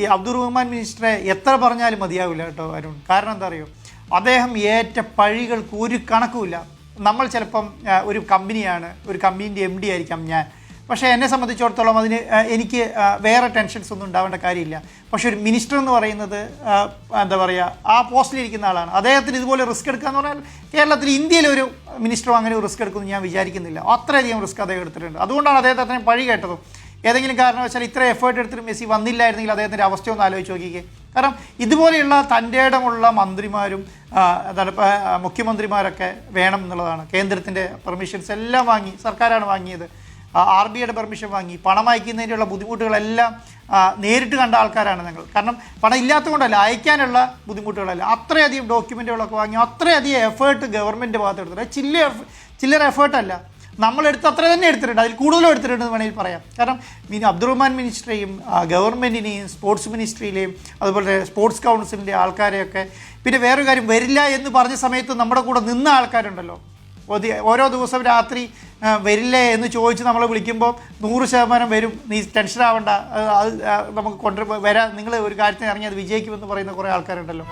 ഈ അബ്ദുൾ റഹ്മാൻ മിനിസ്റ്ററെ എത്ര പറഞ്ഞാലും മതിയാവില്ല കേട്ടോ അരുൺ. കാരണം എന്താ അറിയോ? അദ്ദേഹം ഏറ്റ പഴികൾക്ക് ഒരു കണക്കുമില്ല. നമ്മൾ ചിലപ്പം ഒരു കമ്പനിയാണ് ഒരു കമ്പനീന്റെ എം ഡി ആയിരിക്കാം ഞാൻ. പക്ഷേ എന്നെ സംബന്ധിച്ചിടത്തോളം അതിന് എനിക്ക് വേറെ ടെൻഷൻസ് ഒന്നും ഉണ്ടാവേണ്ട കാര്യമില്ല. പക്ഷേ ഒരു മിനിസ്റ്റർ എന്ന് പറയുന്നത് എന്താ പറയുക ആ പോസ്റ്റിലിരിക്കുന്ന ആളാണ്. അദ്ദേഹത്തിന് ഇതുപോലെ റിസ്ക് എടുക്കുക എന്ന് പറഞ്ഞാൽ കേരളത്തിൽ ഇന്ത്യയിലെ ഒരു മിനിസ്റ്ററും അങ്ങനെ റിസ്ക് എടുക്കുമെന്ന് ഞാൻ വിചാരിക്കുന്നില്ല. അത്രയധികം റിസ്ക് അദ്ദേഹം എടുത്തിട്ടുണ്ട്. അതുകൊണ്ടാണ് അദ്ദേഹത്തെ അത്രയും പഴി കേട്ടതും. ഏതെങ്കിലും കാരണവശാൽ ഇത്ര എഫേർട്ട് എടുത്തിട്ട് മെസ്സി വന്നില്ലായിരുന്നെങ്കിൽ അദ്ദേഹത്തിന്റെ അവസ്ഥ ഒന്ന് ആലോചിച്ച് നോക്കിക്കേ. കാരണം ഇതുപോലെയുള്ള തന്റെ ഇടമുള്ള മന്ത്രിമാരും എന്താണ് മുഖ്യമന്ത്രിമാരൊക്കെ വേണം എന്നുള്ളതാണ്. കേന്ദ്രത്തിന്റെ പെർമിഷൻസ് എല്ലാം വാങ്ങി സർക്കാരാണ് വാങ്ങിയത്. ആർ ബി ഐയുടെ പെർമിഷൻ വാങ്ങി പണം അയക്കുന്നതിനുള്ള ബുദ്ധിമുട്ടുകളെല്ലാം നേരിട്ട് കണ്ട ആൾക്കാരാണ് ഞങ്ങൾ. കാരണം പണം ഇല്ലാത്തതുകൊണ്ടല്ല അയക്കാനുള്ള ബുദ്ധിമുട്ടുകളല്ല. അത്രയധികം ഡോക്യുമെന്റുകളൊക്കെ വാങ്ങി അത്രയധികം എഫേർട്ട് ഗവൺമെന്റ് ഭാഗത്ത് എടുത്തിട്ട് ചില്ലർ ചില്ലറ എഫേർട്ടല്ല നമ്മളെടുത്ത് അത്ര തന്നെ എടുത്തിട്ടുണ്ട്. അതിൽ കൂടുതലും എടുത്തിട്ടുണ്ടെന്ന് വേണമെങ്കിൽ പറയാം. കാരണം മിനി അബ്ദുറഹ്മാൻ മിനിസ്റ്ററെയും ഗവൺമെന്റിനെയും സ്പോർട്സ് മിനിസ്ട്രിയിലെയും അതുപോലെ സ്പോർട്സ് കൗൺസിലിന്റെ ആൾക്കാരെയൊക്കെ പിന്നെ വേറൊരു കാര്യം വരില്ല എന്ന് പറഞ്ഞ സമയത്ത് നമ്മുടെ കൂടെ നിന്ന ആൾക്കാരുണ്ടല്ലോ. ഓരോ ദിവസം രാത്രി വരില്ലേ എന്ന് ചോദിച്ച് നമ്മളെ വിളിക്കുമ്പോൾ നൂറ് ശതമാനം വരും. നീ ടെൻഷൻ ആവണ്ട. അത് നമുക്ക് കൊണ്ടു വരാം നിങ്ങൾ ഒരു കാര്യത്തിന് ഇറങ്ങി അത് വിജയിക്കുമെന്ന് പറയുന്ന കുറേ ആൾക്കാരുണ്ടല്ലോ.